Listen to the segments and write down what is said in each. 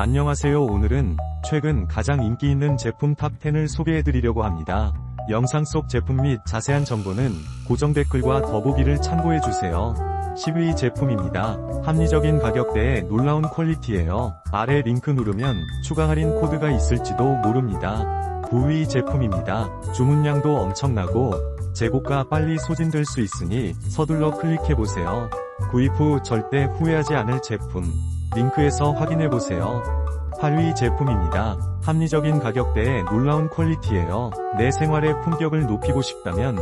안녕하세요 오늘은 최근 가장 인기 있는 제품 탑10을 소개해드리려고 합니다. 영상 속 제품 및 자세한 정보는 고정 댓글과 더보기를 참고해주세요. 10위 제품입니다. 합리적인 가격대에 놀라운 퀄리티예요. 아래 링크 누르면 추가 할인 코드가 있을지도 모릅니다. 9위 제품입니다. 주문량도 엄청나고 재고가 빨리 소진될 수 있으니 서둘러 클릭해보세요. 구입 후 절대 후회하지 않을 제품. 링크에서 확인해보세요. 8위 제품입니다. 합리적인 가격대에 놀라운 퀄리티예요. 내 생활의 품격을 높이고 싶다면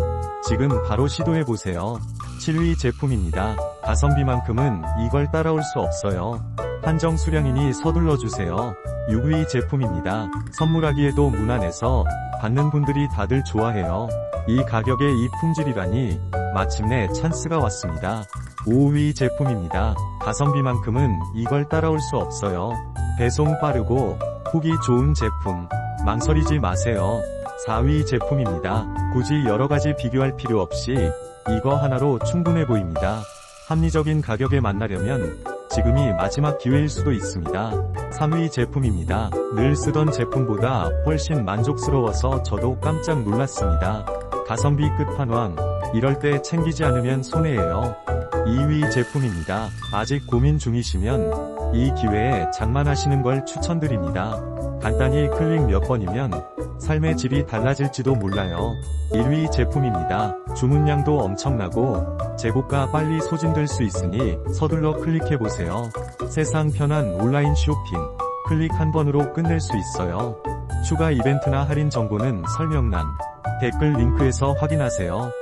지금 바로 시도해보세요. 7위 제품입니다. 가성비만큼은 이걸 따라올 수 없어요. 한정 수량이니 서둘러주세요. 6위 제품입니다. 선물하기에도 무난해서 받는 분들이 다들 좋아해요. 이 가격에 이 품질이라니 마침내 찬스가 왔습니다. 5위 제품입니다. 가성비만큼은 이걸 따라올 수 없어요. 배송 빠르고 후기 좋은 제품. 망설이지 마세요. 4위 제품입니다. 굳이 여러가지 비교할 필요 없이 이거 하나로 충분해 보입니다. 합리적인 가격에 만나려면 지금이 마지막 기회일 수도 있습니다. 3위 제품입니다. 늘 쓰던 제품보다 훨씬 만족스러워서 저도 깜짝 놀랐습니다. 가성비 끝판왕. 이럴 때 챙기지 않으면 손해예요. 2위 제품입니다. 아직 고민 중이시면 이 기회에 장만하시는 걸 추천드립니다. 간단히 클릭 몇 번이면 삶의 질이 달라질지도 몰라요. 1위 제품입니다. 주문량도 엄청나고 재고가 빨리 소진될 수 있으니 서둘러 클릭해보세요. 세상 편한 온라인 쇼핑. 클릭 한 번으로 끝낼 수 있어요. 추가 이벤트나 할인 정보는 설명란, 댓글 링크에서 확인하세요.